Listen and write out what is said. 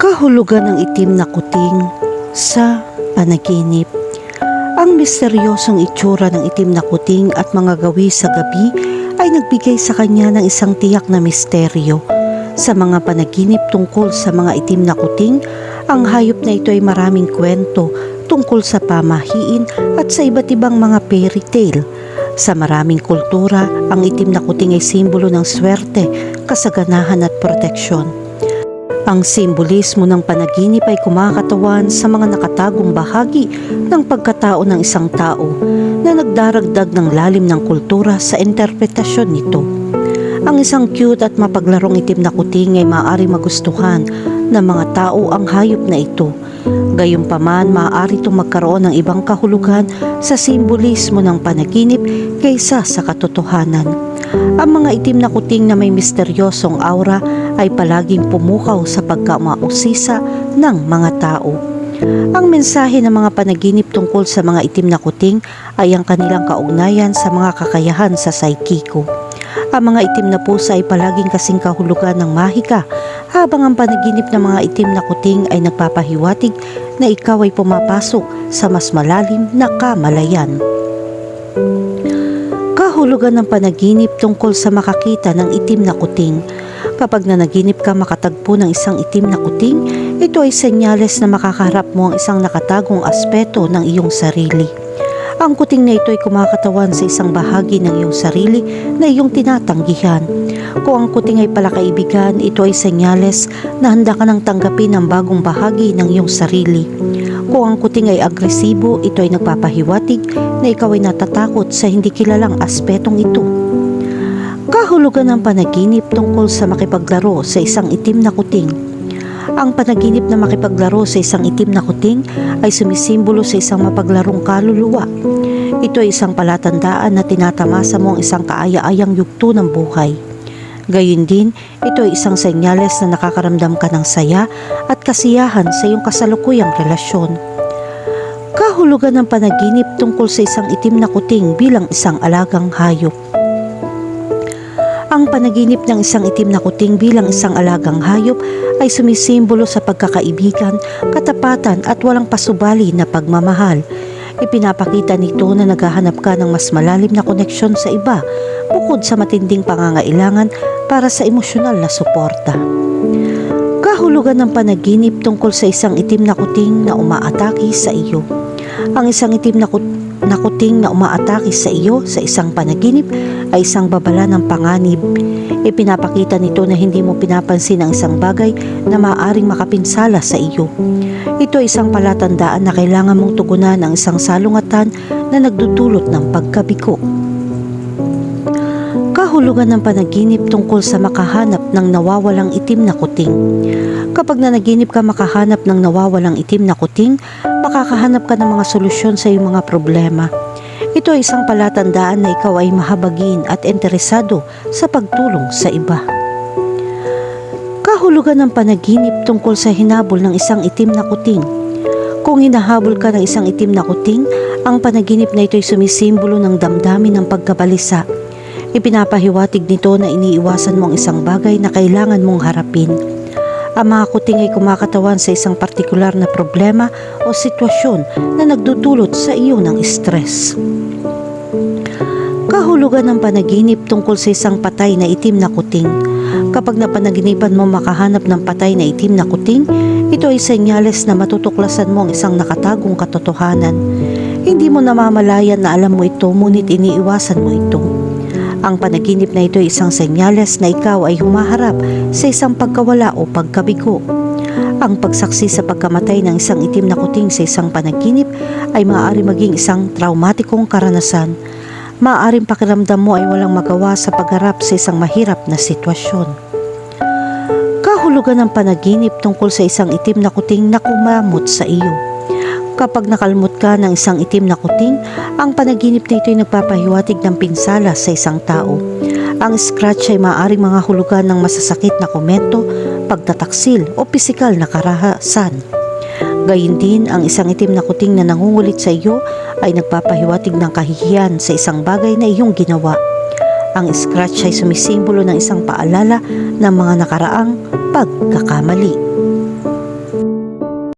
Kahulugan ng itim na kuting sa panaginip. Ang misteryosong itsura ng itim na kuting at mga gawi sa gabi ay nagbigay sa kanya ng isang tiyak na misteryo. Sa mga panaginip tungkol sa mga itim na kuting, ang hayop na ito ay maraming kwento tungkol sa pamahiin at sa iba't ibang mga fairy tale. Sa maraming kultura, ang itim na kuting ay simbolo ng swerte, kasaganahan at proteksyon. Ang simbolismo ng panaginip ay kumakatawan sa mga nakatagong bahagi ng pagkatao ng isang tao na nagdaragdag ng lalim ng kultura sa interpretasyon nito. Ang isang cute at mapaglarong itim na kuting ay maaari magustuhan ng mga tao ang hayop na ito. Gayunpaman, maaari itong magkaroon ng ibang kahulugan sa simbolismo ng panaginip kaysa sa katotohanan. Ang mga itim na kuting na may misteryosong aura ay palaging pumukaw sa pagkamausisa ng mga tao. Ang mensahe ng mga panaginip tungkol sa mga itim na kuting ay ang kanilang kaugnayan sa mga kakayahan sa saikiko. Ang mga itim na pusa ay palaging kasing kahulugan ng mahika habang ang panaginip ng mga itim na kuting ay nagpapahiwatig na ikaw ay pumapasok sa mas malalim na kamalayan. Kahulugan ng panaginip tungkol sa makakita ng itim na kuting. Kapag nanaginip ka makatagpo ng isang itim na kuting, ito ay senyales na makakaharap mo ang isang nakatagong aspeto ng iyong sarili. Ang kuting na ito ay kumakatawan sa isang bahagi ng iyong sarili na iyong tinatanggihan. Kung ang kuting ay palakaibigan, ito ay senyales na handa ka nang tanggapin ang bagong bahagi ng iyong sarili. Kung ang kuting ay agresibo, ito ay nagpapahiwatig na ikaw ay natatakot sa hindi kilalang aspetong ito. Kahulugan ng panaginip tungkol sa makipaglaro sa isang itim na kuting. Ang panaginip na makipaglaro sa isang itim na kuting ay sumisimbolo sa isang mapaglarong kaluluwa. Ito ay isang palatandaan na tinatamasa mo ang isang kaaya-ayang yugto ng buhay. Gayun din, ito ay isang senyales na nakakaramdam ka ng saya at kasiyahan sa iyong kasalukuyang relasyon. Kahulugan ng panaginip tungkol sa isang itim na kuting bilang isang alagang hayop. Ang panaginip ng isang itim na kuting bilang isang alagang hayop ay sumisimbolo sa pagkakaibigan, katapatan at walang pasubali na pagmamahal. Ipinapakita nito na naghahanap ka ng mas malalim na koneksyon sa iba bukod sa matinding pangangailangan para sa emosyonal na suporta. Kahulugan ng panaginip tungkol sa isang itim na kuting na umaatake sa iyo. Ang isang itim na, kut- na kuting na umaatake sa iyo sa isang panaginip ay isang babala ng panganib. Ipinapakita nito na hindi mo pinapansin ang isang bagay na maaaring makapinsala sa iyo. Ito ay isang palatandaan na kailangan mong tugunan ang isang salungatan na nagdudulot ng pagkabiko. Kahulugan ng panaginip tungkol sa makahanap ng nawawalang itim na kuting. Kapag nanaginip ka makahanap ng nawawalang itim na kuting, makakahanap ka ng mga solusyon sa iyong mga problema. Ito ay isang palatandaan na ikaw ay mahabagin at interesado sa pagtulong sa iba. Kahulugan ng panaginip tungkol sa hinabol ng isang itim na kuting. Kung hinahabol ka ng isang itim na kuting, ang panaginip na ito ay sumisimbolo ng damdamin ng pagkabalisa. Ipinapahiwatig nito na iniiwasan mo ang isang bagay na kailangan mong harapin. Ang mga kuting ay kumakatawan sa isang partikular na problema o sitwasyon na nagdudulot sa iyo ng stress. Kahulugan ng panaginip tungkol sa isang patay na itim na kuting. Kapag napanaginipan mo makahanap ng patay na itim na kuting, ito ay senyales na matutuklasan mo ang isang nakatagong katotohanan. Hindi mo namamalayan na alam mo ito ngunit iniiwasan mo ito. Ang panaginip na ito ay isang senyales na ikaw ay humaharap sa isang pagkawala o pagkabigo. Ang pagsaksi sa pagkamatay ng isang itim na kuting sa isang panaginip ay maaari maging isang traumatikong karanasan. Maaaring pakiramdam mo ay walang magawa sa pagharap sa isang mahirap na sitwasyon. Kahulugan ng panaginip tungkol sa isang itim na kuting na kumamot sa iyo. Kapag nakalmot ka ng isang itim na kuting, ang panaginip na ito ay nagpapahiwatig ng pinsala sa isang tao. Ang scratch ay maaaring mga hulugan ng masasakit na komento, pagtataksil o pisikal na karahasan. Gayun din, ang isang itim na kuting na nangungulit sa iyo ay nagpapahiwatig ng kahihiyan sa isang bagay na iyong ginawa. Ang scratch ay sumisimbolo ng isang paalala ng mga nakaraang pagkakamali.